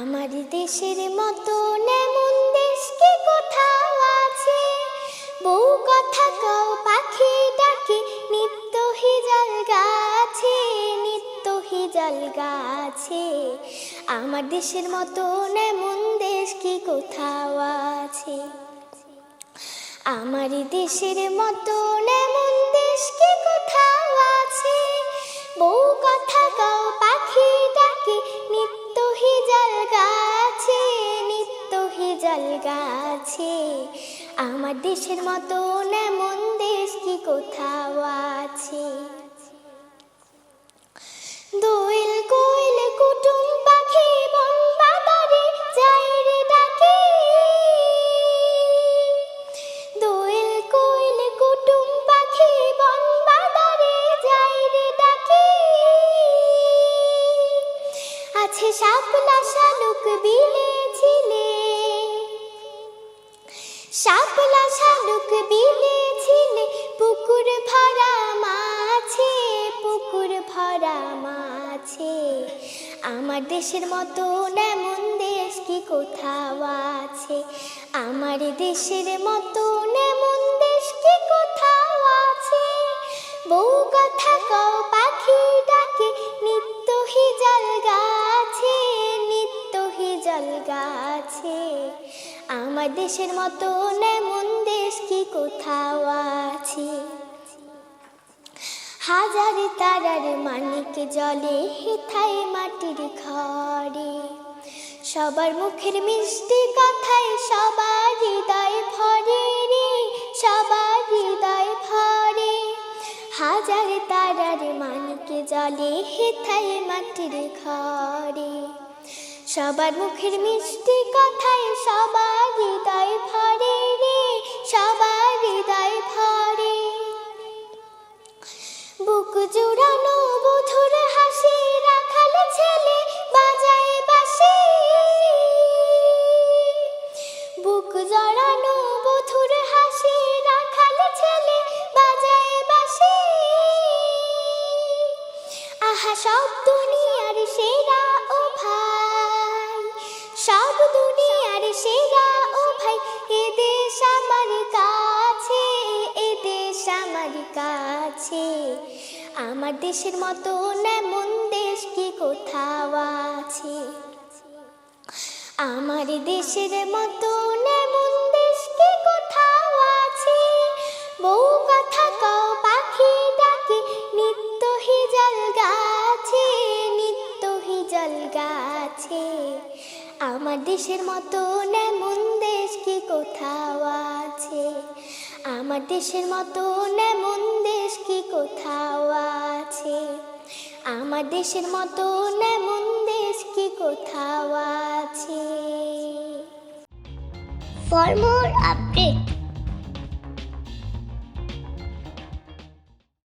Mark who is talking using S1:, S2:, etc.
S1: আমার দেশের মতো এমন দেশ কি কোথাও আছে? বউ কথা কও, পাখি ডাকে, নিত্য হিজল গাছে, নিত্য হিজল গাছে। আমার দেশের মতো এমন দেশ কি কোথাও আছে? আমার দেশের মতো এমন দেশ হিজল গাছে। আমার দেশের মতো এমন দেশ কি কোথাও আছে? দোয়েল কোয়েল কুটুম পাখি বন আছে শালুক বিলে ছিলে শাপলা শালুক বিলে পুকুর ভরা মাছে, পুকুর ভরা মাছে। আমার দেশের মতো এমন দেশ কি কোথাও আছে? আমার দেশের মতো এমন দেশ কি কোথাও আছে? বউ কথা কও হিজল গাছে। আমার দেশের মতো এমন দেশ কি কোথাও আছে? হাজার তারার মানিক জলে হেথায় মাটির ঘরে। সবার মুখের মিষ্টি কথায় সবার হৃদয় ভরে রে, সবার হৃদয় ভরে। হাজার তারার মানিক জলে হেথায় মাটির ঘরে। সবার মুখের মিষ্টি কথায় সবার হৃদয় ভরে রে, সবার হৃদয় ভরে। বুক জুড়ানো বধুর হাসি রাখাল ছেলে বাজায় বাসে বুক জড়ানো বধুর হাসি রাখাল ছেলে বাজায় বাসে আহা, সব দুনিয়ার সেরা সব দুনিয়ার সেরা ও ভাই, এ দেশ আমার কাছে, এ দেশ আমার কাছে। আমার দেশের মতো এমন দেশ কি কোথাও আছে? আমার দেশের মতো এমন দেশ কি কোথাও আছে? বউ কথা কও, পাখি ডাকে, নিত্য হিজল গাছে, নিত্য হিজল গাছে। আমার দেশের মতো এমন দেশ কি কোথাও আছে? আমার দেশের মতো এমন দেশ কি কোথাও আছে? আমার দেশের মতো এমন দেশ কি কোথাও আছে?
S2: For more updates,